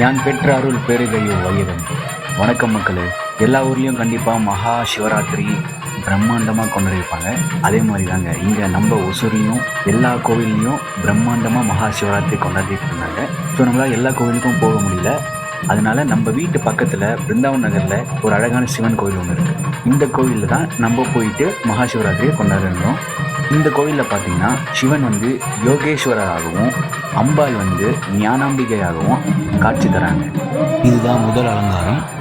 யான் பெற்ற அருள் பேருகையோ வயிறன் வணக்கம் மக்களே. எல்லா ஊர்லேயும் கண்டிப்பாக மகா சிவராத்திரி பிரம்மாண்டமாக கொண்டாடிருப்பாங்க. அதே மாதிரி தாங்க இங்கே நம்ம ஒசூர்லேயும் எல்லா கோவில்லையும் பிரம்மாண்டமாக மகா சிவராத்திரி கொண்டாடிட்டு இருந்தாங்க. ஸோ நம்மளால் எல்லா கோவிலுக்கும் போக முடியல. அதனால நம்ம வீட்டு பக்கத்தில் பிருந்தாவன் நகரில் ஒரு அழகான சிவன் கோவில் ஒன்று இருக்குது இந்த கோவிலில் தான் நம்ம போயிட்டு மகா சிவராத்திரியை கொண்டாடிருந்தோம் இந்த கோவிலில் பார்த்தீங்கன்னா சிவன் வந்து யோகேஸ்வரராகவும் அம்பாள் வந்து ஞானாம்பிகையாகவும் காட்சி தராங்க. இதுதான் முதல் அலங்காரம்.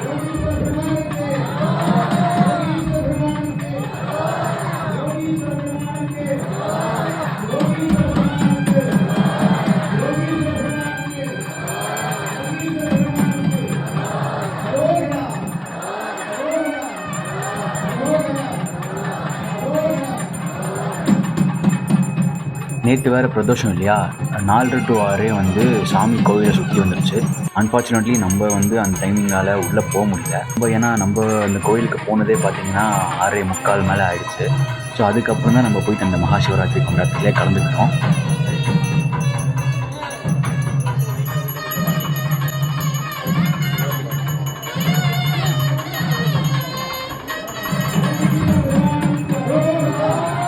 நேற்று வேறு பிரதோஷம் இல்லையா? நாலு டு ஆறே வந்து சாமி கோவிலை சுற்றி வந்துருச்சு. அன்ஃபார்ச்சுனேட்லி நம்ம வந்து அந்த டைமிங்கால் உள்ளே போக முடியல. நம்ம ஏன்னா நம்ம அந்த கோயிலுக்கு போனதே பார்த்தீங்கன்னா ஆறே முக்கால் மேலே ஆயிடுச்சு. ஸோ அதுக்கப்புறம் தான் நம்ம போயிட்டு அந்த மகா சிவராத்திரி கொண்டாட்டத்திலே கலந்துக்கிட்டோம்.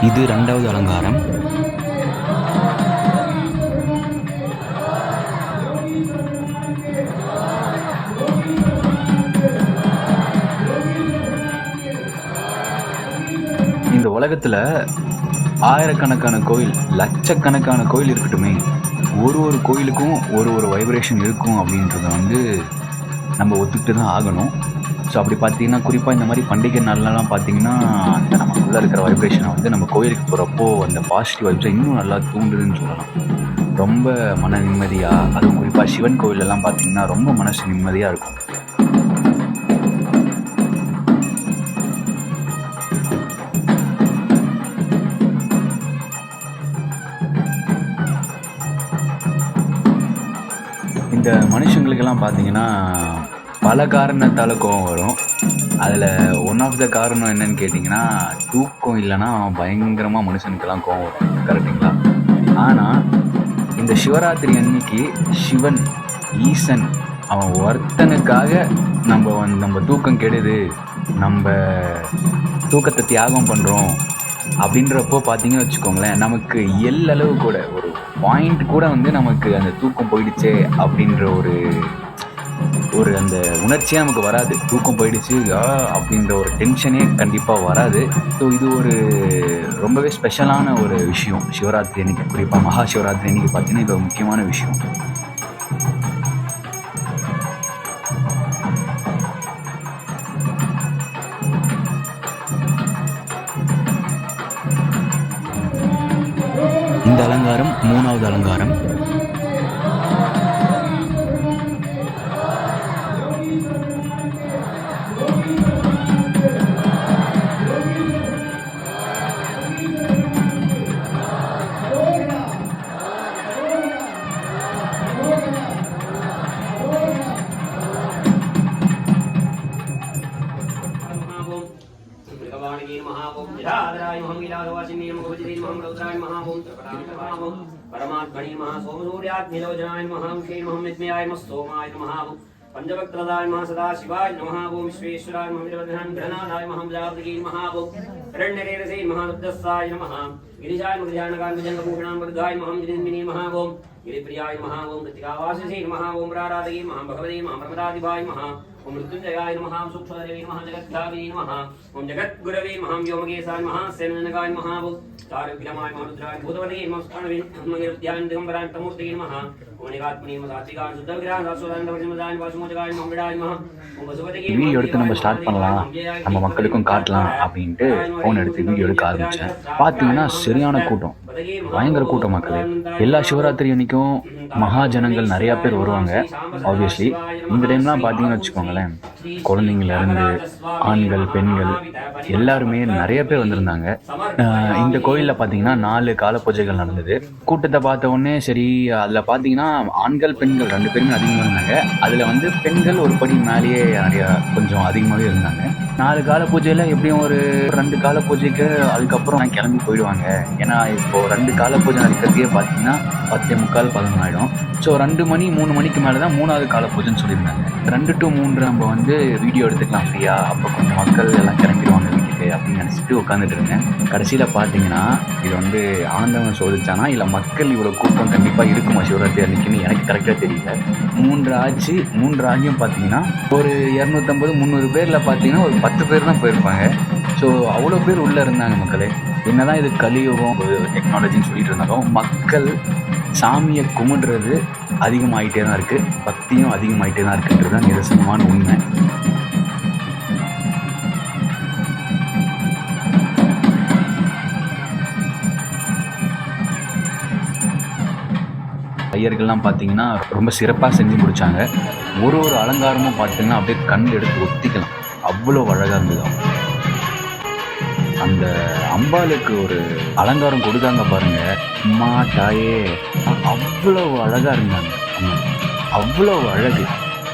இது ரெண்டாவது அலங்காரம். உலகத்தில் ஆயிரக்கணக்கான கோயில் லட்சக்கணக்கான கோயில் இருக்கட்டுமே. ஒரு ஒரு கோயிலுக்கும் ஒரு ஒரு வைப்ரேஷன் இருக்கும் அப்படின்றத வந்து நம்ம ஒத்துக்கிட்டு தான் ஆகணும். ஸோ அப்படி பார்த்தீங்கன்னா குறிப்பாக இந்த மாதிரி பண்டிகை நாள்லலாம் பார்த்தீங்கன்னா அந்த நமக்குள்ளே இருக்கிற வைப்ரேஷனை வந்து நம்ம கோயிலுக்கு போகிறப்போ அந்த பாசிட்டிவ் வைப்ஸை இன்னும் நல்லா தூண்டுதுன்னு சொல்லலாம். ரொம்ப மன நிம்மதியாக அதுவும் குறிப்பாக சிவன் கோயிலெல்லாம் பார்த்தீங்கன்னா ரொம்ப மனசு நிம்மதியாக இருக்கும். இந்த மனுஷங்களுக்கெல்லாம் பார்த்தீங்கன்னா பல காரணத்தால் கோவம் வரும். அதில் ஒன் ஆஃப் த காரணம் என்னன்னு கேட்டிங்கன்னா தூக்கம் இல்லைன்னா பயங்கரமாக மனுஷனுக்கெல்லாம் கோவம் வரும். கரெக்டுங்களா ஆனால் இந்த சிவராத்திரி அன்னைக்கு சிவன் ஈசன் அவன் ஒருத்தனுக்காக நம்ம வந்து நம்ம தூக்கம் கெடுது நம்ம தூக்கத்தை தியாகம் பண்ணுறோம் அப்படின்றப்போ பார்த்தீங்கன்னு வச்சுக்கோங்களேன் நமக்கு எல்லளவு கூட ஒரு பாயிண்ட் கூட வந்து நமக்கு அந்த தூக்கம் போயிடுச்சே அப்படின்ற ஒரு ஒரு அந்த உணர்ச்சியே நமக்கு வராது. தூக்கம் போயிடுச்சு அப்படின்ற ஒரு டென்ஷனே கண்டிப்பாக வராது. ஸோ இது ஒரு ரொம்பவே ஸ்பெஷலான ஒரு விஷயம். சிவராத்திரி அன்னைக்கு குறிப்பாக மகா சிவராத்திரி அன்னைக்கு பார்த்தீங்கன்னா இது ஒரு முக்கியமான விஷயம். மூணாவது அலங்காரம். सूर्याग्निलोचनाय नमः श्री महमिद्मयाय नमः। नमः पञ्चवक्त्रदाय नमः। नमः ओम विश्वेश्वराय नमः विरवदनाय नमः जागृति हिरण्यरेरसे महारुद्रस्साय नमः गिरिजाय मृगजानकान् भुजङ्गभूषणां वर्गाय महं जिनिन्मिनी नमः ओम गिरिप्रियाय नमः ओम कृतिकावासिसे नमः ओम राराधये महा भगवते महा प्रमदादिभाय नमः ओम मृत्युंजयाय नमः ओम सूक्ष्मदेवे नमः जगद्धाविने नमः ओम जगद्गुरवे नमः व्योमकेशाय नमः सेननगाय नमः ओम तारविक्रमाय नमः रुद्राय भूतवते नमः स्मरणवे नमः गिरध्यान दिगंबराय तमूर्तिगे नमः ओम निगात्मनि नमः सात्विकाय शुद्धविग्रहाय दासोदाय नमः वासुमोजगाय नमः विडाय नमः ओम वसुपतिगे வீடியோ எடுத்து நம்ம ஸ்டார்ட் பண்ணலாம் நம்ம மக்களுக்கும் காட்டலாம் அப்படின்ட்டு ஃபோன் எடுத்து வீடியோ எடுக்க ஆரம்பித்தேன் பார்த்தீங்கன்னா சரியான கூட்டம். பயங்கர கூட்டம் மக்களே. எல்லா சிவராத்திரி அன்னைக்கும் மகாஜனங்கள் நிறையா பேர் வருவாங்க ஆப்வியஸ்லி இந்த டைம்லாம் பார்த்தீங்கன்னு வச்சுக்கோங்களேன். குழந்தைங்கள்லேருந்து ஆண்கள் பெண்கள் எல்லாருமே நிறைய பேர் வந்திருந்தாங்க. இந்த கோயிலில் பார்த்தீங்கன்னா நாலு கால பூஜைகள் நடந்தது. கூட்டத்தை பார்த்த உடனே சரி அதில் பார்த்தீங்கன்னா ஆண்கள் பெண்கள் ரெண்டு பேருமே அதிகமாக இருந்தாங்க. அதில் வந்து பெண்கள் ஒரு படி மேலேயே நிறையா கொஞ்சம் அதிகமாகவே இருந்தாங்க. நாலு கால பூஜையில் எப்படியும் ஒரு ரெண்டு கால பூஜைக்கு அதுக்கப்புறம் கிளம்பி போயிடுவாங்க. ஏன்னா இப்போது ரெண்டு கால பூஜை நடக்கிறதுக்கே பார்த்தீங்கன்னா பத்தே முக்கால் பதினொன்று ஆகிடும் ஸோ ரெண்டு மணி மூணு மணிக்கு மேலே தான் மூணாவது கால பூஜைன்னு சொல்லியிருந்தாங்க. ரெண்டு டு மூன்று நம்ம வந்து வீடியோ எடுத்துக்கலாம் ஃப்ரீயாக அப்போ கொஞ்சம் மக்கள் எல்லாம் கிளம்பிடுவாங்க வீட்டுக்கு அப்படின்னு நினச்சிட்டு உட்காந்துட்டு இருந்தேன். கடைசியில் பார்த்தீங்கன்னா இது வந்து ஆண்டவன் சோதிச்சானா? இல்லை மக்கள் இவ்வளோ கூட்டம் கண்டிப்பாக இருக்குமா சிவராத்திரி அன்னைக்குன்னு எனக்கு கரெக்டாக தெரியல. மூன்று ஆச்சு மூன்று ஆகியும் பார்த்தீங்கன்னா ஒரு இரநூத்தம்பது முந்நூறு பேரில் பார்த்தீங்கன்னா ஒரு பத்து பேர் தான் போயிருப்பாங்க. ஸோ அவ்வளோ பேர் உள்ளே இருந்தாங்க மக்களே. என்னதான் இது கலியுகம் ஒரு டெக்னாலஜின்னு சொல்லிட்டு இருந்தாலும் மக்கள் சாமியை கும்பிடுறது அதிகமாகிட்டே தான் இருக்குது பக்தியும் அதிகமாகிட்டே தான் இருக்குன்றது தான் நிதர்சனமான உண்மை. ஐயர்கள்லாம் பார்த்தீங்கன்னா ரொம்ப சிறப்பாக செஞ்சு முடித்தாங்க ஒரு ஒரு அலங்காரமும் பார்த்தீங்கன்னா அப்படியே கண் எடுத்து ஒத்திக்கலாம். அவ்வளோ அழகாக இருந்தது. அந்த அம்பாளுக்கு ஒரு அலங்காரம் கொடுத்தாங்க பாருங்க. மாட்டாயே தாயே. அவ்வளோ அழகாக இருந்தாங்க. அவ்வளவு அழகு.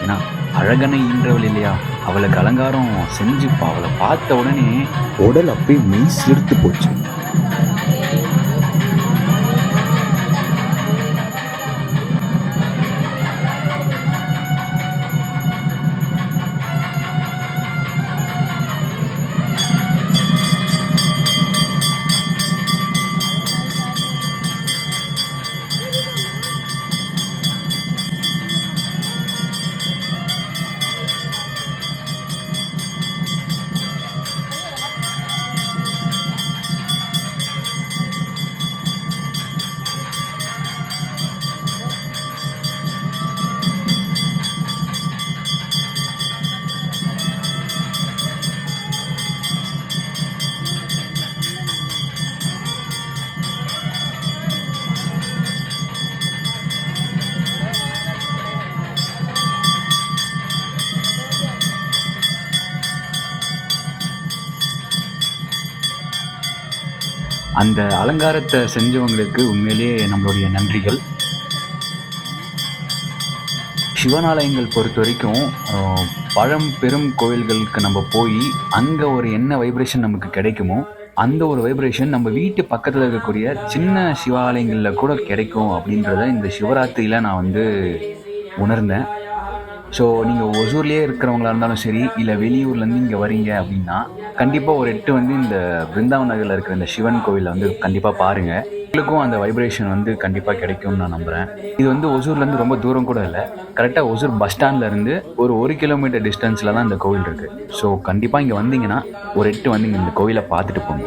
ஏன்னா அழகனை ஈன்றவள் இல்லையா? அவளுக்கு அலங்காரம் செஞ்சுப்பா. அவளை பார்த்த உடனே உடல் அப்படியே மெய் சிரித்து போச்சு. அந்த அலங்காரத்தை செஞ்சவங்களுக்கு உண்மையிலேயே நம்மளுடைய நன்றிகள். சிவனாலயங்கள் பொறுத்த வரைக்கும் பழம் பெரும் கோயில்களுக்கு நம்ம போய் அங்கே ஒரு என்ன வைப்ரேஷன் நமக்கு கிடைக்குமோ அந்த ஒரு வைப்ரேஷன் நம்ம வீட்டு பக்கத்தில் இருக்கக்கூடிய சின்ன சிவாலயங்களில் கூட கிடைக்கும் அப்படின்றத இந்த சிவராத்திரியில் நான் வந்து உணர்ந்தேன். ஸோ நீங்கள் ஒசூர்லேயே இருக்கிறவங்களா இருந்தாலும் சரி இல்லை வெளியூர்லேருந்து இங்கே வரீங்க அப்படின்னா கண்டிப்பாக ஒரு எட்டு வந்து இந்த பிருந்தாவன் நகரில் இருக்கிற இந்த சிவன் கோவிலில் வந்து கண்டிப்பாக பாருங்கள் உங்களுக்கும் அந்த வைப்ரேஷன் வந்து கண்டிப்பாக கிடைக்கும்னு நான் நம்புகிறேன் இது வந்து ஒசூர்லேருந்து ரொம்ப தூரம் கூட இல்லை. கரெக்டாக ஒசூர் பஸ் ஸ்டாண்ட்லேருந்து ஒரு ஒரு கிலோமீட்டர் டிஸ்டன்ஸில் தான் இந்த கோவில் இருக்குது ஸோ கண்டிப்பாக இங்கே வந்தீங்கன்னா ஒரு எட்டு வந்து இங்கே இந்த கோவிலை பார்த்துட்டு போங்க.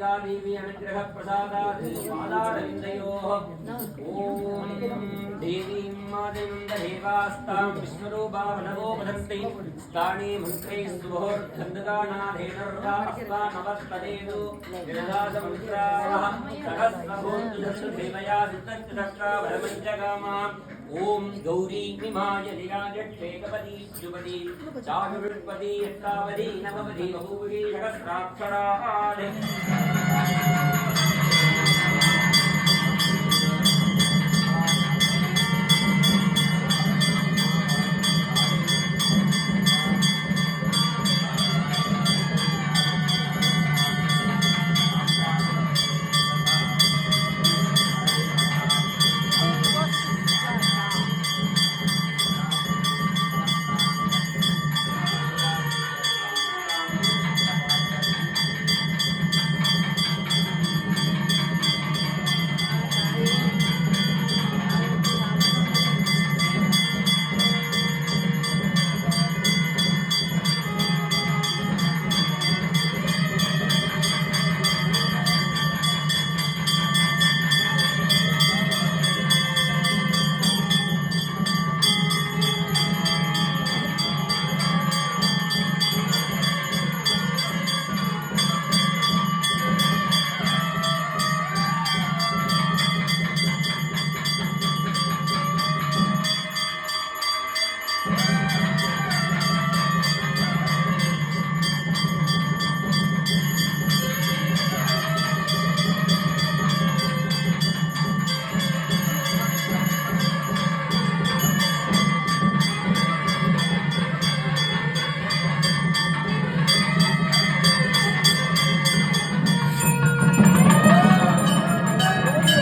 ज्ञानाम्बिका देवी अनुग्रहप्रसादात् पादारविन्दयोः ॐ देवीं मादिनन्ददेवास्तां विश्वरूपा नवोपदन्ति स्थाने मन्त्रे सुबोर्धन्दगानाधेनर्वास्तानवस्तदेतु विरदासमन्त्राः सहस्रभूतदशदेवया सिद्धचक्रावरमञ्जगामा ஓம் கௌரி நிமாய நிராஜக்ஷேகபதி சுபதி சாருபதி எட்டாவதி நவபதி பகுபுரி சகசிராட்சராத்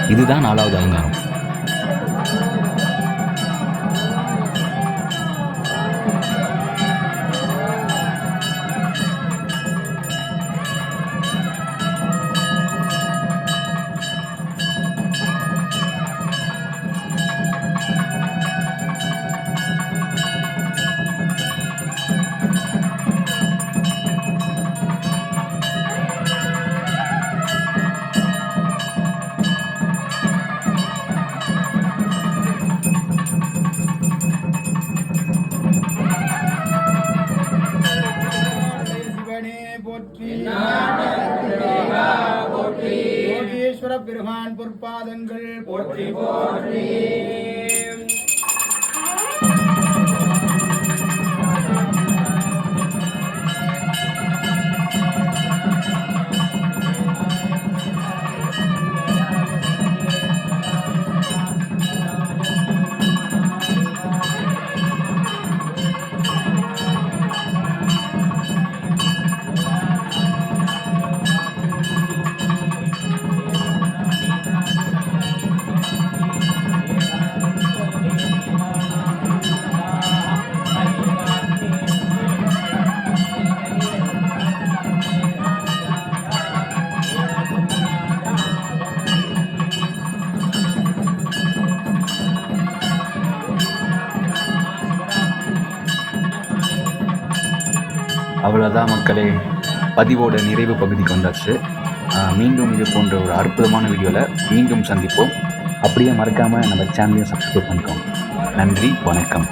இதுதான் நாலாவது அலங்காரம். பெருமான் பொற்பாதங்கள் போற்றி. போற்றி. அவ்வளோதான் மக்களே. பதிவோட நிறைவு பகுதிக்கு வந்தாச்சு. மீண்டும் இது போன்ற ஒரு அற்புதமான வீடியோவில் மீண்டும் சந்திப்போம். அப்படியே மறக்காமல் நம்ம சேனலையும் சப்ஸ்கிரைப் பண்ணிக்கோங்க. நன்றி வணக்கம்.